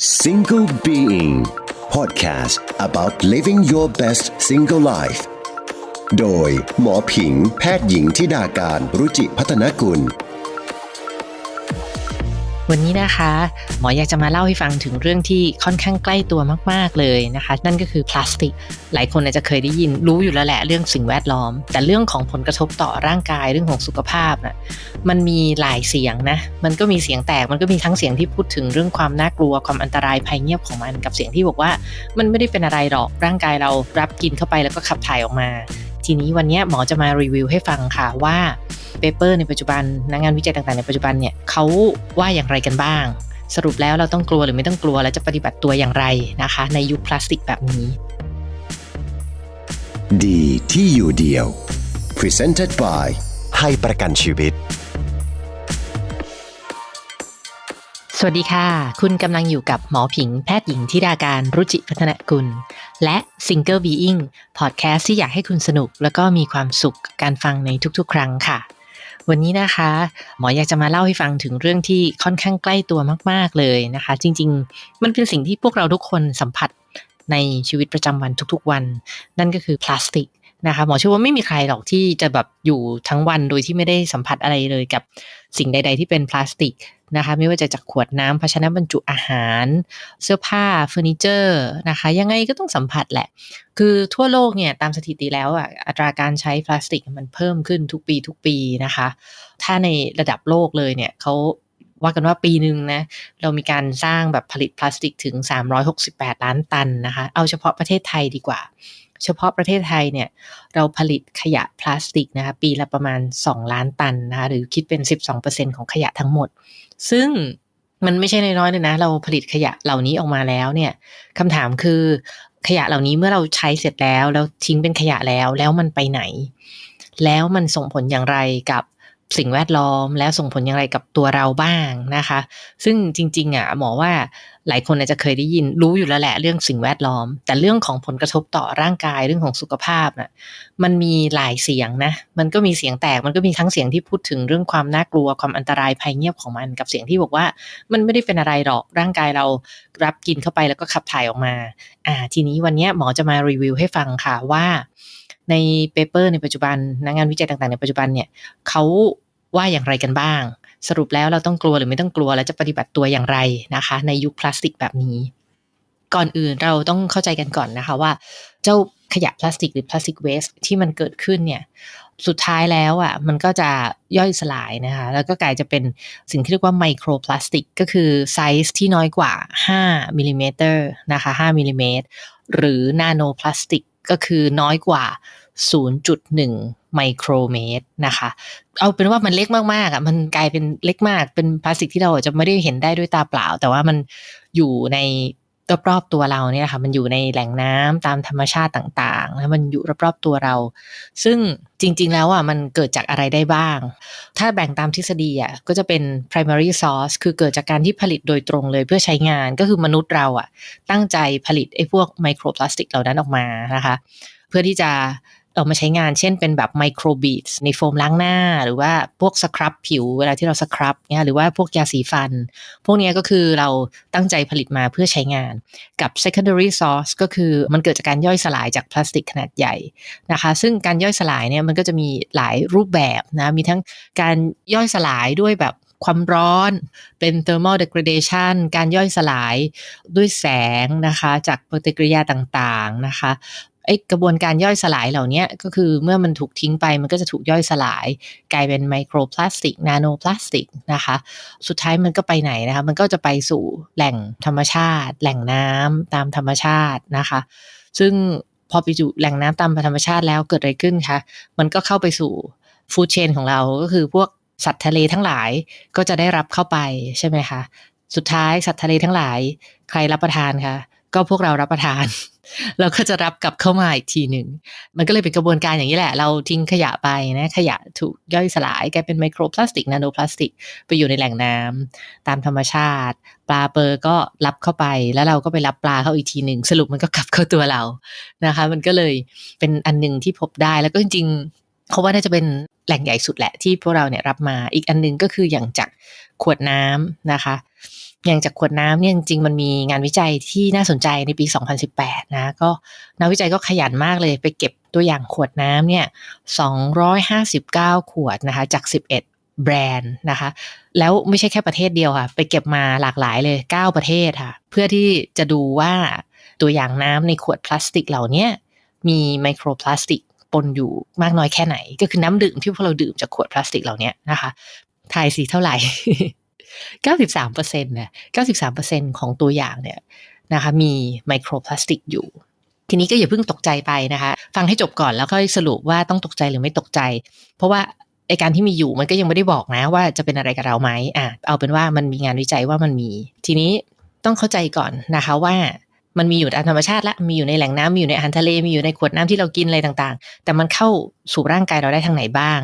Single Being Podcast about living your best single life โดยหมอผิงแพทย์หญิงทิดาการรุจิพัฒนกุล วันนี้นะคะ หมออยากจะมาเล่าให้ฟังถึงเรื่องที่ค่อนข้างใกล้ตัวมากๆเลยนะคะ นั่นก็คือพลาสติก หลายคนอาจจะเคยได้ยินรู้อยู่แล้วแหละเรื่องสิ่งแวดล้อม แต่เรื่องของผลกระทบต่อร่างกายเรื่องของสุขภาพนะ่ะมันมีหลายเสียงนะมันก็มีเสียงแตกมันก็มีทั้งเสียงที่พูดถึงเรื่องความน่ากลัวความอันตรายภัยเงียบของมันกับเสียงที่บอกว่า มันไม่ได้เป็นอะไรหรอกร่างกายเรารับกินเข้าไปแล้วก็ขับถ่ายออกมา ทีนี้วันนี้หมอจะมารีวิวให้ฟังค่ะว่าเปเปอร์ในปัจจุบันนักงานวิจัยต่างๆในปัจจุบันเนี่ยเขาว่าอย่างไรกันบ้าง สรุปแล้วเราต้องกลัวหรือไม่ต้องกลัวและจะปฏิบัติตัวอย่างไรนะคะ ในยุคพลาสติกแบบนี้ ดีที่อยู่เดียว Presented by ไทยประกันชีวิต สวัสดีค่ะ คุณกำลังอยู่กับหมอผิงแพทย์หญิงทิดาการรุจิพัฒนกุล และ Single Being Podcast ที่อยากให้คุณสนุก แล้วก็มีความสุขการฟังในทุกๆ ครั้งค่ะ วันนี้นะคะ หมออยากจะมาเล่าให้ฟังถึงเรื่องที่ค่อนข้างใกล้ตัวมากๆเลยนะคะ จริง ๆ มันเป็นสิ่งที่พวกเราทุกคนสัมผัสในชีวิตประจำวันทุกๆวัน นั่นก็คือพลาสติก นะคะหมอเชื่อว่าไม่มีใครหรอกที่จะแบบอยู่ทั้งวันโดยที่ไม่ได้สัมผัสอะไรเลยกับสิ่งใด ๆ ที่เป็นพลาสติกนะคะไม่ว่าจะจากขวดน้ำภาชนะบรรจุอาหาร เสื้อผ้าเฟอร์นิเจอร์นะคะยังไงก็ต้องสัมผัสแหละ คือทั่วโลกเนี่ยตามสถิติแล้วอะอัตราการใช้พลาสติกมันเพิ่มขึ้นทุกปีทุกปีนะคะ ถ้าในระดับโลกเลยเนี่ยเขาว่ากันว่าปีหนึ่งนะเรามีการสร้างแบบผลิตพลาสติกถึง 368 ล้านตันนะคะ เอาเฉพาะประเทศไทยดีกว่า เฉพาะประเทศไทยเนี่ยเราผลิตขยะพลาสติกนะคะปีละประมาณ 2 ล้านตันนะคะหรือคิดเป็น 12%ของขยะทั้งหมด ซึ่งมันไม่ใช่น้อยๆเลยนะ เราผลิตขยะเหล่านี้ออกมาแล้วเนี่ยคำถามคือขยะเหล่านี้เมื่อเราใช้เสร็จแล้ว แล้วทิ้งเป็นขยะแล้วแล้วมันไปไหน แล้วมันส่งผลอย่างไรกับสิ่งแวดล้อม แล้วส่งผลอย่างไรกับตัวเราบ้างนะคะ ซึ่งจริงๆอะหมอว่าหลายคนอาจจะเคยได้ยินรู้อยู่แล้วแหละเรื่องสิ่งแวดล้อม แต่เรื่องของผลกระทบต่อร่างกายเรื่องของสุขภาพน่ะมันมีหลายเสียงนะมันก็มีเสียงแตกมันก็มีทั้งเสียงที่พูดถึงเรื่องความน่ากลัวความอันตรายภัยเงียบของมันกับเสียงที่บอกว่า มันไม่ได้เป็นอะไรหรอกร่างกายเรารับกินเข้าไปแล้วก็ขับถ่ายออกมาอ่าทีนี้วันนี้หมอจะมารีวิวให้ฟังค่ะว่า ในเปเปอร์ในปัจจุบันนักงานวิจัยต่างๆในปัจจุบันเนี่ยเขาว่าอย่างไรกันบ้าง สรุปแล้วเราต้องกลัวหรือไม่ต้องกลัวและจะปฏิบัติตัวอย่างไรนะคะ ในยุคพลาสติกแบบนี้ ก่อนอื่นเราต้องเข้าใจกันก่อนนะคะว่า เจ้าขยะพลาสติกหรือพลาสติกเวสที่มันเกิดขึ้นเนี่ยสุดท้ายแล้วอะมันก็จะย่อยสลายนะคะ แล้วก็กลายจะเป็นสิ่งที่เรียกว่าไมโครพลาสติกก็คือไซส์ที่น้อยกว่า 5มิลิเมตรนะคะ5มิลิเมตรหรือนาโนพลาสติกก็คือน้อยกว่า 0.1 ไมโครเมตรนะคะ เอาเป็นว่ามันเล็กมากๆอะมันกลายเป็นเล็กมาก เป็นพลาสติกที่เราจะไม่ได้เห็นได้ด้วยตาเปล่า แต่ว่ามันอยู่ในรอบๆตัวเราเนี่ยค่ะมันอยู่ในแหล่งน้ำตามธรรมชาติต่างๆแล้วมันอยู่รอบๆตัวเรา ซึ่งจริง ๆ แล้วอะมันเกิดจากอะไรได้บ้าง ถ้าแบ่งตามทฤษฎีอะก็จะเป็น primary source คือเกิดจากการที่ผลิตโดยตรงเลยเพื่อใช้งานก็คือมนุษย์เราอะตั้งใจผลิตไอ้พวกไมโครพลาสติกเหล่านั้นออกมานะคะ เพื่อที่จะ เอามาใช้งานเช่นเป็นแบบไมโครบีดในโฟมล้างหน้า หรือว่าพวกสครับผิวเวลาที่เราสครับเนี่ยหรือว่าพวกยาสีฟัน พวกนี้ก็คือเราตั้งใจผลิตมาเพื่อใช้งานกับ secondary source ก็คือมันเกิดจากการย่อยสลายจากพลาสติกขนาดใหญ่นะคะซึ่งการย่อยสลายเนี่ยมันก็จะมีหลายรูปแบบนะมีทั้งการย่อยสลายด้วยแบบความร้อนเป็น thermal degradation การย่อยสลายด้วยแสงนะคะ จากปฏิกิริยาต่างๆนะคะ ไอกระบวนการย่อยสลายเหล่านี้ก็คือเมื่อมันถูกทิ้งไปมันก็จะถูกย่อยสลาย กลายเป็นไมโครพลาสติก นาโนพลาสติกนะคะ สุดท้ายมันก็ไปไหนนะคะ มันก็จะไปสู่แหล่งธรรมชาติ แหล่งน้ำตามธรรมชาตินะคะ ซึ่งพอไปอยู่แหล่งน้ำตามธรรมชาติแล้วเกิดอะไรขึ้นคะมันก็เข้าไปสู่ฟู้ดเชนของเราก็คือพวกสัตว์ทะเลทั้งหลายก็จะได้รับเข้าไปใช่ไหมคะ สุดท้ายสัตว์ทะเลทั้งหลาย ใครรับประทานคะก็พวกเรารับประทาน เราก็จะรับกลับเข้ามาอีกทีหนึ่ง มันก็เลยเป็นกระบวนการอย่างนี้แหละ เราทิ้งขยะไปนะ ขยะถูกย่อยสลายกลายเป็นไมโครพลาสติก นาโนพลาสติก ไปอยู่ในแหล่งน้ำตามธรรมชาติ ปลาเปอร์ก็รับเข้าไป แล้วเราก็ไปรับปลาเข้าอีกทีหนึ่ง สรุปมันก็กลับเข้าตัวเรา นะคะ มันก็เลยเป็นอันหนึ่งที่พบได้ แล้วก็จริงๆเขาว่าน่าจะเป็นแหล่งใหญ่สุดแหละที่พวกเราเนี่ยรับมา อีกอันนึงก็คืออย่างจากขวดน้ำนะคะ อย่างจากขวดน้ำเนี่ยจริงมันมีงานวิจัยที่น่าสนใจในปี 2018 นะ ก็นักวิจัยก็ขยันมากเลยไปเก็บตัวอย่างขวดน้ำเนี่ย 259 ขวดนะคะ จาก 11แบรนด์นะคะ แล้วไม่ใช่แค่ประเทศเดียวค่ะ ไปเก็บมาหลากหลายเลย 9 ประเทศค่ะ เพื่อที่จะดูว่าตัวอย่างน้ำในขวดพลาสติกเหล่านี้มีไมโครพลาสติกปนอยู่มากน้อยแค่ไหน ก็คือน้ำดื่มที่พวกเราดื่มจากขวดพลาสติกเหล่านี้นะคะ ทายสิเท่าไหร่ 93เปอร์เซ็นต์เนี่ย93เปอร์เซ็นต์ของตัวอย่างเนี่ยนะคะมีไมโครพลาสติกอยู่ ทีนี้ก็อย่าเพิ่งตกใจไปนะคะ ฟังให้จบก่อนแล้วค่อยสรุปว่าต้องตกใจหรือไม่ตกใจ เพราะว่าไอการที่มีอยู่มันก็ยังไม่ได้บอกนะว่าจะเป็นอะไรกับเราไหมอะเอาเป็นว่ามันมีงานวิจัยว่ามันมี ทีนี้ต้องเข้าใจก่อนนะคะว่า มันมีอยู่ตามธรรมชาติละมีอยู่ในแหล่งน้ำมีอยู่ในอาหารทะเลมีอยู่ในขวดน้ำที่เรากินอะไรต่างๆ แต่มันเข้าสู่ร่างกายเราได้ทางไหนบ้าง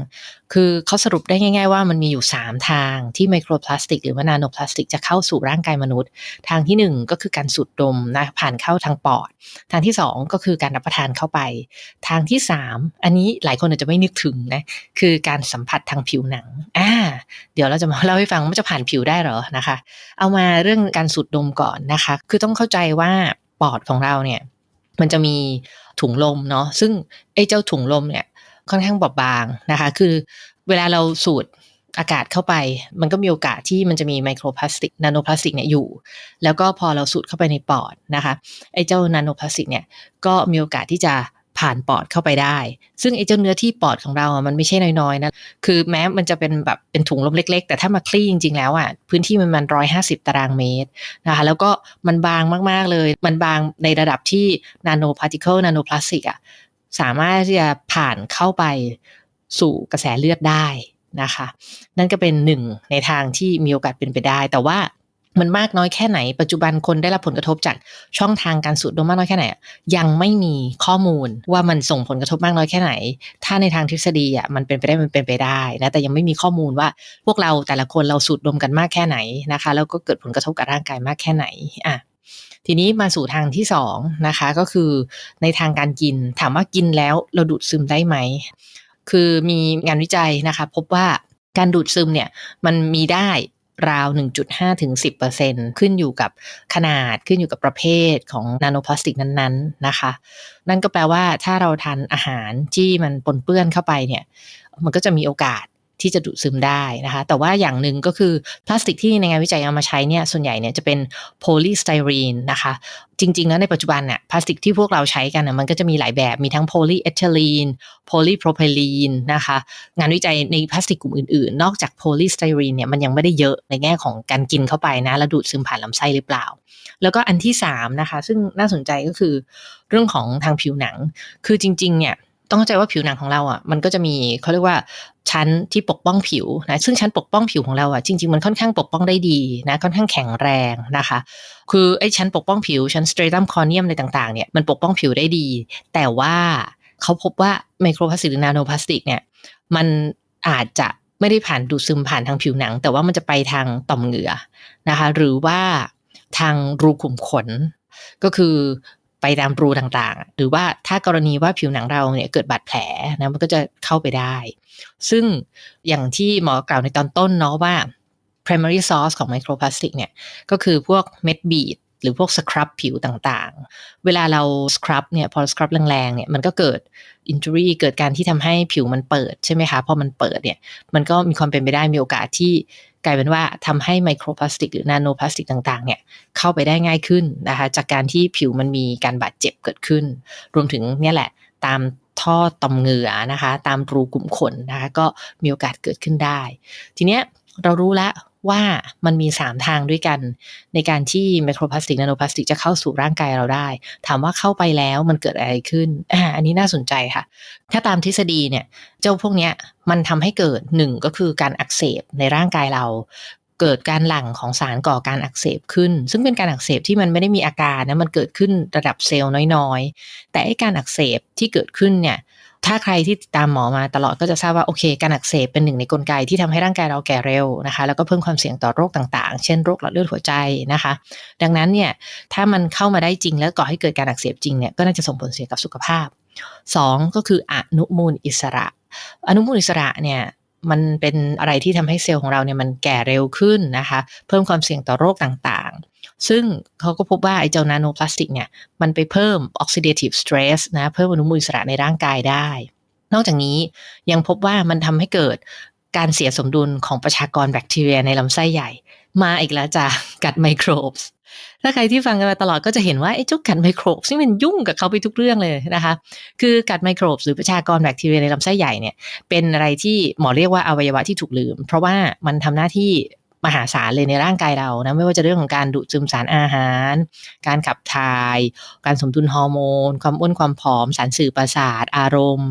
คือเขาสรุปได้ง่าย ๆ ว่ามันมีอยู่ 3 ทางที่ไมโครพลาสติก หรือว่านาโนพลาสติกจะเข้าสู่ร่างกายมนุษย์ ทางที่ 1 ก็คือการสูดดมนะผ่านเข้าทางปอด ทางที่ 2 ก็คือการรับประทานเข้าไป ทางที่ 3 อันนี้หลายคนอาจจะไม่นึกถึงนะคือการสัมผัสทางผิวหนังอ่าเดี๋ยวเราจะมาเล่าให้ฟังว่าจะผ่านผิวได้หรอนะคะ เอามาเรื่องการสูดดมก่อนนะคะ คือต้องเข้าใจว่า ปอดของเราเนี่ย มันจะมีถุงลมเนาะซึ่งไอ้เจ้าถุงลมเนี่ยค่อนข้างบอบบางนะคะ คือเวลาเราสูดอากาศเข้าไป มันก็มีโอกาสที่มันจะมีไมโครพลาสติกนาโนพลาสติกเนี่ยอยู่ แล้วก็พอเราสูดเข้าไปในปอดนะคะ ไอ้เจ้านาโนพลาสติกเนี่ยก็มีโอกาสที่จะ ผ่านปอดเข้าไปได้ ซึ่งไอ้เจ้าเนื้อที่ปอดของเราอะมันไม่ใช่น้อยๆนะ คือแม้มันจะเป็นแบบเป็นถุงลมเล็ก ๆ แต่ถ้ามาคลี่จริง ๆ แล้วอะพื้นที่มันมันร้อยห้าสิบตารางเมตรนะคะ แล้วก็มันบางมากๆเลย มันบางในระดับที่นาโนพาร์ติเคิลนาโนพลาสติกอะสามารถที่จะผ่านเข้าไปสู่กระแสเลือดได้นะคะ นั่นก็เป็นหนึ่งในทางที่มีโอกาสเป็นไปได้ แต่ว่า มันมากน้อยแค่ไหน ปัจจุบันคนได้รับผลกระทบจากช่องทางการสูดดมมากน้อยแค่ไหนยังไม่มีข้อมูลว่ามันส่งผลกระทบมากน้อยแค่ไหน ถ้าในทางทฤษฎีอะมันเป็นไปได้มันเป็นไปได้นะแต่ยังไม่มีข้อมูลว่าพวกเราแต่ละคนเราสูดดมกันมากแค่ไหนนะคะ แล้วก็เกิดผลกระทบกับร่างกายมากแค่ไหนอะทีนี้มาสู่ทางที่สองนะคะก็คือในทางการกินถามว่ากินแล้วเราดูดซึมได้ไหมคือมีงานวิจัยนะคะ พบว่าการดูดซึมเนี่ยมันมีได้ ราว 1.5ถึง10%ขึ้นอยู่กับขนาดขึ้นอยู่กับประเภทของนาโนพลาสติกนั้นๆนนะคะ นั่นก็แปลว่าถ้าเราทานอาหารที่มันปนเปื้อนเข้าไปเนี่ย มันก็จะมีโอกาส ที่จะดูดซึมได้นะคะ แต่ว่าอย่างหนึ่งก็คือพลาสติกที่ในงานวิจัยเอามาใช้เนี่ยส่วนใหญ่เนี่ยจะเป็นโพลีสไตรีนนะคะ จริงๆแล้วในปัจจุบันเนี่ยพลาสติกที่พวกเราใช้กันนะมันก็จะมีหลายแบบมีทั้งโพลีเอทิลีนโพลีโพรไพลีนนะคะงานวิจัยในพลาสติกกลุ่มอื่นๆ นอกจากโพลีสไตรีนเนี่ยมันยังไม่ได้เยอะในแง่ของการกินเข้าไปนะแล้วดูดซึมผ่านลำไส้หรือเปล่า แล้วก็อันที่3นะคะซึ่งน่าสนใจก็คือเรื่องของทางผิวหนัง คือจริงๆเนี่ย ต้องเข้าใจว่าผิวหนังของเราอะมันก็จะมีเขาเรียกว่าชั้นที่ปกป้องผิวนะซึ่งชั้นปกป้องผิวของเราอะจริง ๆ มันค่อนข้างปกป้องได้ดีนะค่อนข้างแข็งแรงนะคะ คือไอ้ชั้นปกป้องผิวชั้นสเตรตัมคอเนียมอะไรต่างๆเนี่ยมันปกป้องผิวได้ดี แต่ว่าเขาพบว่าไมโครพลาสติกหรือนาโนพลาสติกเนี่ยมันอาจจะไม่ได้ผ่านดูดซึมผ่านทางผิวหนัง แต่ว่ามันจะไปทางต่อมเหงื่อนะคะ หรือว่าทางรูขุมขนก็คือ ไปตามรูต่างๆ หรือว่าถ้ากรณีว่าผิวหนังเราเนี่ยเกิดบาดแผลนะมันก็จะเข้าไปได้ ซึ่งอย่างที่หมอกล่าวในตอนต้นเนาะว่า primary source ของไมโครพลาสติกเนี่ยก็คือพวกเม็ดบีด หรือพวกสครับผิวต่างๆ เวลาเราสครับเนี่ยพอสครับแรงๆเนี่ยมันก็เกิดอินจูรี่เกิดการที่ทำให้ผิวมันเปิดใช่ไหมคะพอมันเปิดเนี่ยมันก็มีความเป็นไปได้มีโอกาสที่กลายเป็นว่าทำให้ไมโครพลาสติกหรือนาโนพลาสติกต่างๆเนี่ยเข้าไปได้ง่ายขึ้นนะคะจากการที่ผิวมันมีการบาดเจ็บเกิดขึ้น รวมถึงเนี่ยแหละตามท่อต่อมเหงื่อนะคะ ตามรูกลุ่มขนนะคะก็มีโอกาสเกิดขึ้นได้ ทีเนี้ยเรารู้แล้ว ว่ามันมี 3 ทางด้วยกัน ในการที่ไมโครพลาสติกนาโนพลาสติกจะเข้าสู่ร่างกายเราได้ ถามว่าเข้าไปแล้วมันเกิดอะไรขึ้นอ่าอันนี้น่าสนใจค่ะ ถ้าตามทฤษฎีเนี่ยเจ้าพวกเนี้ยมันทำให้เกิดหนึ่งก็คือการอักเสบในร่างกายเราเกิดการหลั่งของสารก่อการอักเสบขึ้น ซึ่งเป็นการอักเสบที่มันไม่ได้มีอาการนะ มันเกิดขึ้นระดับเซลล์น้อยๆ แต่ไอการอักเสบที่เกิดขึ้นเนี่ย ถ้าใครที่ตามหมอมาตลอดก็จะทราบว่าโอเค การอักเสบเป็นหนึ่งในกลไกที่ทำให้ร่างกายเราแก่เร็วนะคะ แล้วก็เพิ่มความเสี่ยงต่อโรคต่างๆ เช่นโรคหลอดเลือดหัวใจนะคะ ดังนั้นเนี่ยถ้ามันเข้ามาได้จริงแล้วก่อให้เกิดการอักเสบจริงเนี่ยก็น่าจะส่งผลเสียกับสุขภาพ 2 ก็คืออนุมูลอิสระ อนุมูลอิสระเนี่ยมันเป็นอะไรที่ทำให้เซลล์ของเราเนี่ยมันแก่เร็วขึ้นนะคะ เพิ่มความเสี่ยงต่อโรคต่างๆ ซึ่งเขาก็พบว่าไอ้เจ้านาโนพลาสติกเนี่ยมันไปเพิ่มออกซิเดทีฟสเตรสนะเพิ่มอนุมูลอิสระในร่างกายได้ นอกจากนี้ยังพบว่ามันทำให้เกิดการเสียสมดุลของประชากรแบคทีเรียในลำไส้ใหญ่ มาอีกแล้วจ้ะกัดไมโครบส์ถ้าใครที่ฟังกันมาตลอดก็จะเห็นว่าไอ้เจ้ากัดไมโครบซึ่งมันยุ่งกับเขาไปทุกเรื่องเลยนะคะ คือกัดไมโครบหรือประชากรแบคทีเรียในลำไส้ใหญ่เนี่ยเป็นอะไรที่หมอเรียกว่าอวัยวะที่ถูกลืม เพราะว่ามันทำหน้าที่ มหาศาลเลยในร่างกายเรานะไม่ว่าจะเรื่องของการดูดซึมสารอาหาร การขับถ่าย การสมดุลฮอร์โมน ความอ้วนความผอม สารสื่อประสาท อารมณ์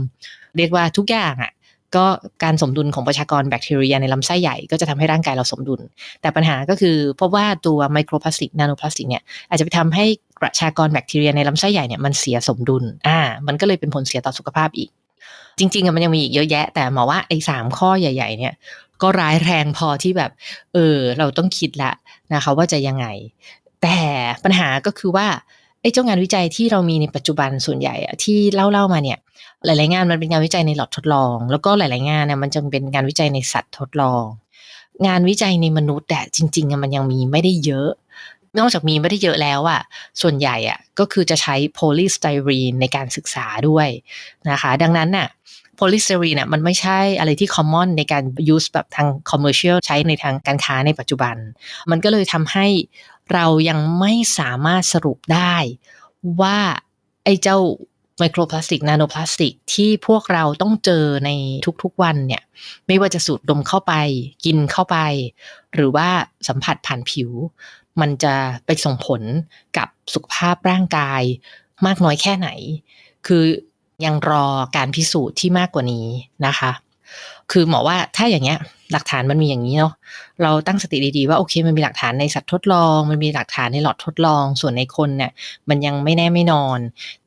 เรียกว่าทุกอย่างอะ่ะก็การสมดุลของประชากรแบคทีเรียในลำไส้ใหญ่ก็จะทำให้ร่างกายเราสมดุล แต่ปัญหาก็คือเพราะว่าตัวไมโครพลาสติกนาโนพลาสติกเนี่ยอาจจะไปทำให้ประชากรแบคทีเรียในลำไส้ใหญ่เนี่ยมันเสียสมดุล อ่า มันก็เลยเป็นผลเสียต่อสุขภาพอีก จริงๆมันยังมีอีกเยอะแยะ แต่หมอว่าไอ้สามข้อใหญ่ ๆ เนี่ย ก็ร้ายแรงพอที่แบบ เออ เราต้องคิดละนะคะว่าจะยังไง แต่ปัญหาก็คือว่าไอ้เจ้างานวิจัยที่เรามีในปัจจุบันส่วนใหญ่อะที่เล่าๆมาเนี่ย หลาย ๆ งานมันเป็นงานวิจัยในหลอดทดลอง แล้วก็หลาย ๆ งานเนี่ยมันจะเป็นงานวิจัยในสัตว์ทดลอง งานวิจัยในมนุษย์แต่จริง ๆ มันยังมีไม่ได้เยอะ นอกจากมีไม่ได้เยอะแล้วอะส่วนใหญ่อะก็คือจะใช้โพลีสไตรีนในการศึกษาด้วยนะคะ ดังนั้นน่ะโพลีสไตรีนน่ะมันไม่ใช่อะไรที่ common ในการ use แบบทาง commercial ใช้ในทางการค้าในปัจจุบัน มันก็เลยทำให้เรายังไม่สามารถสรุปได้ว่าไอ้เจ้าไมโครพลาสติกนาโนพลาสติกที่พวกเราต้องเจอในทุกๆวันเนี่ย ไม่ว่าจะสูดดมเข้าไป กินเข้าไป หรือว่าสัมผัสผ่านผิว มันจะไปส่งผลกับสุขภาพร่างกาย มากน้อยแค่ไหน คือยังรอการพิสูจน์ที่มากกว่านี้นะคะ คือหมอว่าถ้าอย่างเงี้ยหลักฐานมันมีอย่างนี้เนาะ เราตั้งสติดีๆว่าโอเคมันมีหลักฐานในสัตว์ทดลอง มันมีหลักฐานในหลอดทดลอง ส่วนในคนเนี่ยมันยังไม่แน่ไม่นอน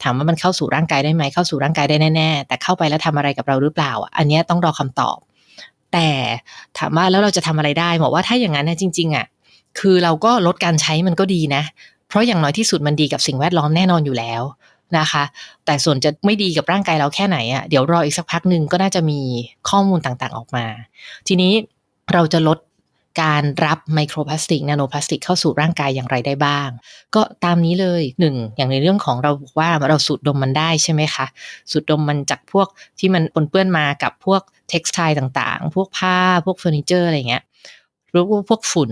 ถามว่ามันเข้าสู่ร่างกายได้ไหมเข้าสู่ร่างกายได้แน่ๆแต่เข้าไปแล้วทำอะไรกับเราหรือเปล่า อันนี้ต้องรอคำตอบ แต่ถามว่าแล้วเราจะทำอะไรได้หมอว่าถ้าอย่างนั้นนะจริง ๆอะ คือเราก็ลดการใช้มันก็ดีนะ เพราะอย่างน้อยที่สุดมันดีกับสิ่งแวดล้อมแน่นอนอยู่แล้วนะคะ แต่ส่วนจะไม่ดีกับร่างกายเราแค่ไหนอะ่ะเดี๋ยวรออีกสักพักหนึ่งก็น่าจะมีข้อมูลต่างๆออกมา ทีนี้เราจะลดการรับไมโครพลาสติกนาโนพลาสติกเข้าสู่ร่างกายอย่างไรได้บ้าง ก็ตามนี้เลยหนึ่งอย่างในเรื่องของเราบอกว่าเราสูดดมมันได้ใช่ไหมคะสูดดมมันจากพวกที่มันปนเปื้อนมากับพวกเท็กซ์ไทต่างๆ พวกผ้าพวกเฟอร์นิเจอร์อะไรเงี้ย รือว่าพวกฝุ่น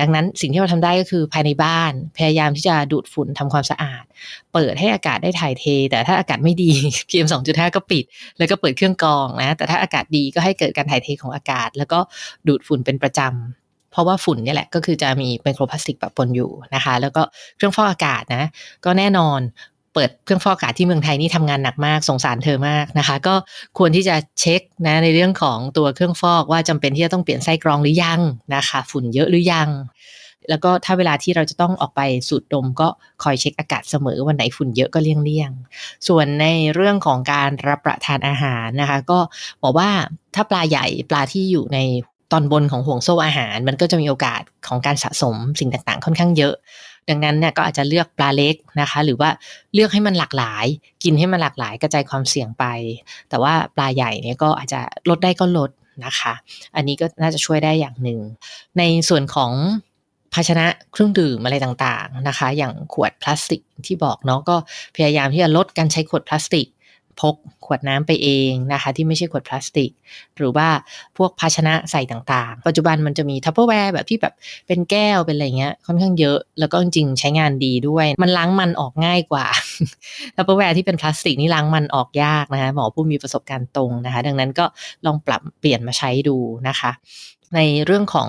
ดังนั้นสิ่งที่เราทำได้ก็คือภายในบ้าน พยายามที่จะดูดฝุ่นทำความสะอาด เปิดให้อากาศได้ถ่ายเท แต่ถ้าอากาศไม่ดี PM 2.5 ก็ปิด แล้วก็เปิดเครื่องกรองนะ แต่ถ้าอากาศดีก็ให้เกิดการถ่ายเทของอากาศ แล้วก็ดูดฝุ่นเป็นประจำเพราะว่าฝุ่นนี่แหละก็คือจะมีไมโครพลาสติกแบบปนอยู่นะคะ แล้วก็เครื่องฟอกอากาศนะ ก็แน่นอน เปิดเครื่องฟอกอากาศที่เมืองไทยนี่ทำงานหนักมากสงสารเธอมากนะคะ ก็ควรที่จะเช็คนะในเรื่องของตัวเครื่องฟอกว่าจำเป็นที่จะต้องเปลี่ยนไส้กรองหรือยังนะคะ ฝุ่นเยอะหรือยัง แล้วก็ถ้าเวลาที่เราจะต้องออกไปสูดดม ก็คอยเช็คอากาศเสมอวันไหนฝุ่นเยอะก็เลี่ยงๆส่วนในเรื่องของการรับประทานอาหารนะคะ ก็บอกว่าถ้าปลาใหญ่ปลาที่อยู่ในตอนบนของห่วงโซ่อาหาร มันก็จะมีโอกาสของการสะสมสิ่งต่างๆ ค่อนข้างเยอะ ดังนั้นเนี่ยก็อาจจะเลือกปลาเล็กนะคะ หรือว่าเลือกให้มันหลากหลาย กินให้มันหลากหลายกระจายความเสี่ยงไป แต่ว่าปลาใหญ่เนี่ยก็อาจจะลดได้ก็ลดนะคะ อันนี้ก็น่าจะช่วยได้อย่างหนึ่ง ในส่วนของภาชนะเครื่องดื่มอะไรต่างๆนะคะ อย่างขวดพลาสติกที่บอกเนาะก็พยายามที่จะลดการใช้ขวดพลาสติก พกขวดน้ำไปเองนะคะ ที่ไม่ใช่ขวดพลาสติก หรือว่าพวกภาชนะใส่ต่างๆ ปัจจุบันมันจะมีทัพเปอร์แวร์แบบที่แบบเป็นแก้วเป็นอะไรเงี้ยค่อนข้างเยอะ แล้วก็จริงๆใช้งานดีด้วย มันล้างมันออกง่ายกว่าทัพเปอร์แวร์ที่เป็นพลาสติกนี่ล้างมันออกยากนะคะหมอผู้มีประสบการณ์ตรงนะคะ ดังนั้นก็ลองปรับเปลี่ยนมาใช้ดูนะคะ ในเรื่องของ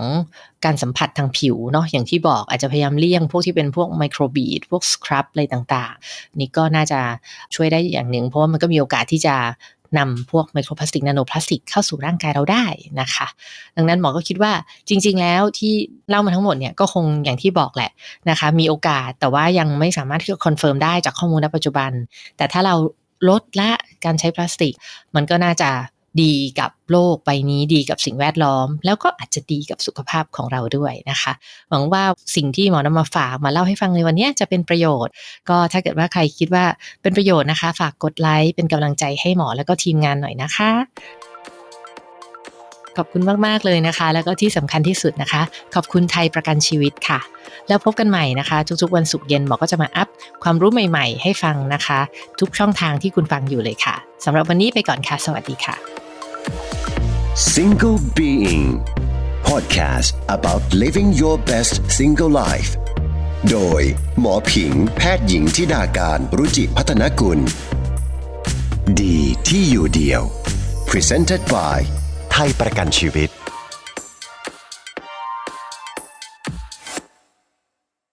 การสัมผัสทางผิวเนาะอย่างที่บอกอาจจะพยายามเลี่ยงพวกที่เป็นพวกไมโครบีดพวกสครับอะไรต่างๆ นี่ก็น่าจะช่วยได้อย่างหนึ่งเพราะว่ามันก็มีโอกาสที่จะนำพวกไมโครพลาสติกนาโนพลาสติกเข้าสู่ร่างกายเราได้นะคะ ดังนั้นหมอก็คิดว่าจริง ๆ แล้วที่เล่ามาทั้งหมดเนี่ยก็คงอย่างที่บอกแหละนะคะ มีโอกาสแต่ว่ายังไม่สามารถที่จะคอนเฟิร์มได้จากข้อมูลณปัจจุบัน แต่ถ้าเราลดละการใช้พลาสติก มันก็น่าจะ ดีกับโลกใบนี้ดีกับสิ่งแวดล้อม แล้วก็อาจจะดีกับสุขภาพของเราด้วยนะคะ หวังว่าสิ่งที่หมอนำมาฝากมาเล่าให้ฟังในวันนี้จะเป็นประโยชน์ ก็ถ้าเกิดว่าใครคิดว่าเป็นประโยชน์นะคะ ฝากกดไลค์เป็นกำลังใจให้หมอแล้วก็ทีมงานหน่อยนะคะ ขอบคุณมากๆเลยนะคะ แล้วก็ที่สำคัญที่สุดนะคะ ขอบคุณไทยประกันชีวิตค่ะ แล้วพบกันใหม่นะคะ ทุกๆ วันศุกร์เย็นหมอก็จะมาอัพความรู้ใหม่ ๆ ให้ฟังนะคะ ทุกช่องทางที่คุณฟังอยู่เลยค่ะสำหรับวันนี้ไปก่อนค่ะ สวัสดีค่ะ Single Being Podcast about living your best single life โดย หมอผิง แพทย์หญิงทิดาการรุจิพัฒนกุล ดีที่อยู่เดียว Presented by ไทยประกันชีวิต